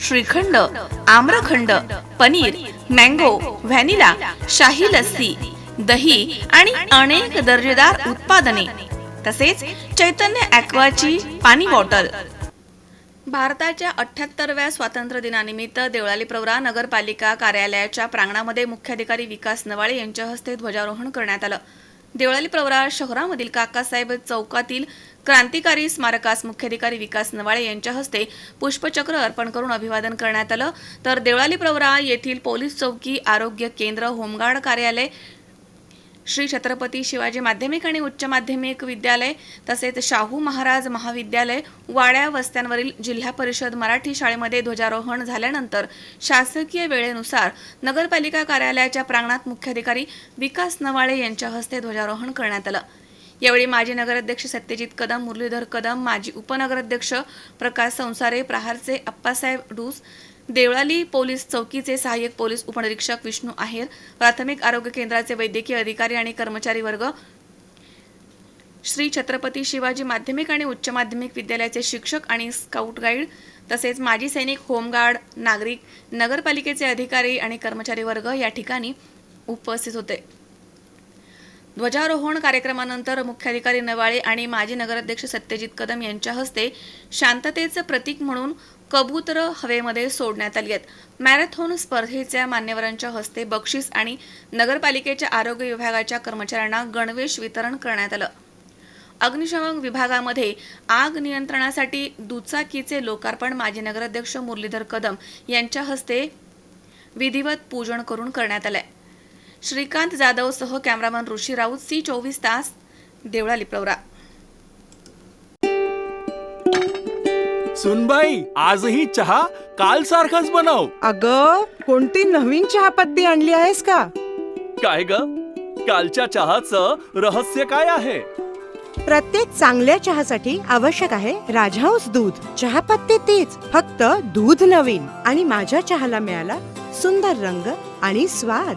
Shrikhand amrakhand paneer mango vanilla शाही लस्सी दही आणि अनेक दर्जेदार उत्पादने. तसेच चैतन्य ॲक्वाची पाणी बॉटल. भारताच्या अठ्ठ्याहत्तरव्या स्वातंत्र्य दिनानिमित्त देवळाली प्रवरा नगरपालिका कार्यालयाच्या प्रांगणामध्ये मुख्याधिकारी विकास नवाळे यांच्या हस्ते ध्वजारोहण करण्यात आलं. देवळाली प्रवरा शहरामधील काकासाहेब चौकातील क्रांतिकारी स्मारकास मुख्याधिकारी विकास नवाळे यांच्या हस्ते पुष्पचक्र अर्पण करून अभिवादन करण्यात आलं. तर देवळाली प्रवरा येथील पोलीस चौकी आरोग्य केंद्र होमगार्ड कार्यालय श्री छत्रपती शिवाजी माध्यमिक आणि उच्च माध्यमिक विद्यालय तसेच शाहू महाराज महाविद्यालय वाड्या वस्त्यांवरील जिल्हा परिषद मराठी शाळेमध्ये ध्वजारोहण झाल्यानंतर शासकीय वेळेनुसार नगरपालिका कार्यालयाच्या प्रांगणात मुख्याधिकारी विकास नवाळे यांच्या हस्ते ध्वजारोहण करण्यात आलं. यावेळी माजी नगराध्यक्ष सत्यजित कदम मुरलीधर कदम माजी उपनगराध्यक्ष प्रकाश संसारे प्रहारचे अप्पासाहेब डूस देवळाली पोलीस चौकीचे सहाय्यक पोलीस उपनिरीक्षक विष्णू आहेर प्राथमिक आरोग्य केंद्राचे वैद्यकीय अधिकारी आणि कर्मचारी वर्ग श्री छत्रपती शिवाजी माध्यमिक आणि उच्च माध्यमिक विद्यालयाचे शिक्षक आणि स्काउट गाईड तसेच माजी सैनिक होमगार्ड नागरिक नगरपालिकेचे अधिकारी आणि कर्मचारी वर्ग या ठिकाणी उपस्थित होते. ध्वजारोहण कार्यक्रमानंतर मुख्याधिकारी नवाळे आणि माजी नगराध्यक्ष सत्यजित कदम यांच्या हस्ते शांततेचं प्रतीक म्हणून कबूतरं हवेमध्ये सोडण्यात आली आहेत. मॅरेथॉन स्पर्धेच्या मान्यवरांच्या हस्ते बक्षीस आणि नगरपालिकेच्या आरोग्य विभागाच्या कर्मचाऱ्यांना गणवेश वितरण करण्यात आलं. अग्निशमन विभागामध्ये आग नियंत्रणासाठी दुचाकीचे लोकार्पण माजी नगराध्यक्ष मुरलीधर कदम यांच्या हस्ते विधिवत पूजन करून करण्यात आलं आहे श्रीकांत जाधव सह कॅमेरामन ऋषी राऊत सी चोवीस तास देवळाली प्रवरा सुनबाई आजही चहा काल सारखाच बनव. अग कोणती नवीन चहापत्ती आणली आहेस का? काय ग? कालच्या चहाचं रहस्य काय आहे? प्रत्येक चांगल्या चहासाठी आवश्यक आहे राजहंस दूध. चहापत्ती तीच फक्त दूध नवीन. आणि माझ्या चहाला मिळाला सुंदर रंग आणि स्वाद.